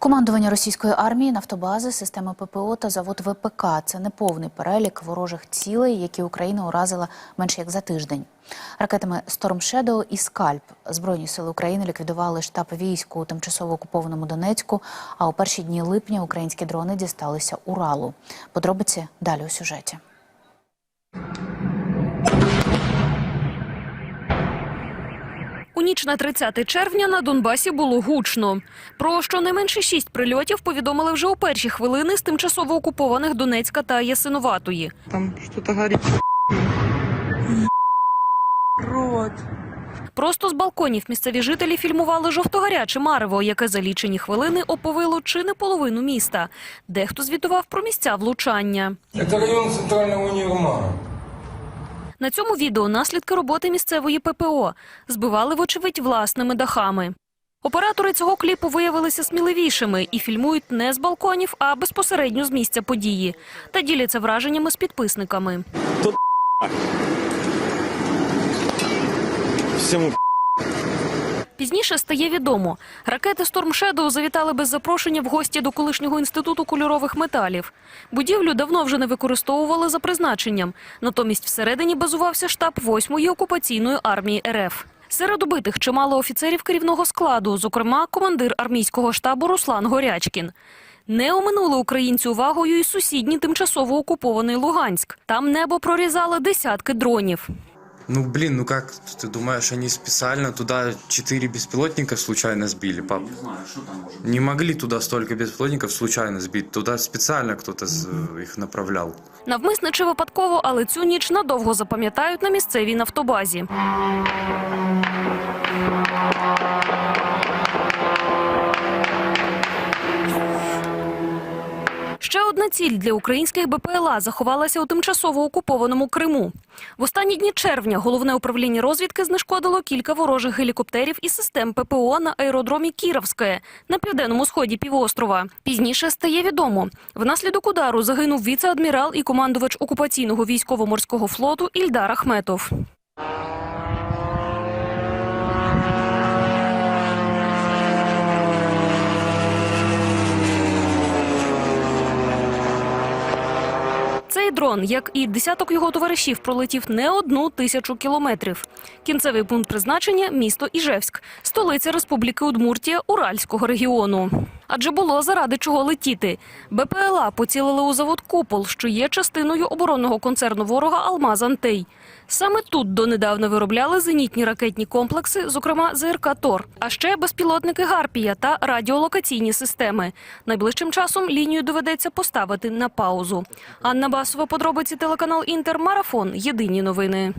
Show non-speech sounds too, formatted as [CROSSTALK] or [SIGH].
Командування російської армії, нафтобази, системи ППО та завод ВПК – це неповний перелік ворожих цілей, які Україна уразила менше як за тиждень. Ракетами Storm Shadow і Скальп Збройні сили України ліквідували штаб військ у тимчасово окупованому Донецьку, а у перші дні липня українські дрони дісталися Уралу. Подробиці далі у сюжеті. У ніч на 30 червня на Донбасі було гучно. Про щонайменше шість прильотів повідомили вже у перші хвилини з тимчасово окупованих Донецька та Ясинуватої. Там что-то. Рот. Просто з балконів місцеві жителі фільмували жовтогаряче марево, яке за лічені хвилини оповило чи не половину міста. Дехто звітував про місця влучання. Это район центрального универмага. На цьому відео наслідки роботи місцевої ППО збивали, вочевидь, власними дахами. Оператори цього кліпу виявилися сміливішими і фільмують не з балконів, а безпосередньо з місця події та діляться враженнями з підписниками. [LAUGHS] Всему Пізніше стає відомо, ракети Storm Shadow завітали без запрошення в гості до колишнього інституту кольорових металів. Будівлю давно вже не використовували за призначенням. Натомість всередині базувався штаб 8-ї окупаційної армії РФ. Серед убитих чимало офіцерів керівного складу, зокрема командир армійського штабу Руслан Горячкін. Не оминули українці увагою і сусідній тимчасово окупований Луганськ. Там небо прорізали десятки дронів. Ну, блин, ну как ты думаешь, они специально туда четыре беспилотника случайно сбили, пап? Не знаю, что там может Не могли туда столько беспилотников случайно сбить. Туда специально кто-то их направлял. Навмисне чи випадково, але цю ніч надовго запам'ятають на місцевій нафтобазі. Одна ціль для українських БПЛА заховалася у тимчасово окупованому Криму. В останні дні червня головне управління розвідки знешкодило кілька ворожих гелікоптерів і систем ППО на аеродромі Кіровське на південному сході півострова. Пізніше стає відомо, внаслідок удару загинув віце-адмірал і командувач окупаційного військово-морського флоту Ільдар Ахметов. Дрон, як і десяток його товаришів, пролетів не одну тисячу кілометрів. Кінцевий пункт призначення місто Іжевськ, столиця Республіки Удмуртія Уральського регіону. Адже було заради чого летіти. БПЛА поцілили у завод Купол, що є частиною оборонного концерну ворога Алмаз Антей. Саме тут донедавна виробляли зенітні ракетні комплекси, зокрема ЗРК Тор, а ще безпілотники Гарпія та радіолокаційні системи. Найближчим часом лінію доведеться поставити на паузу. Анна Басова, подробиці телеканал Інтер Марафон. Єдині новини.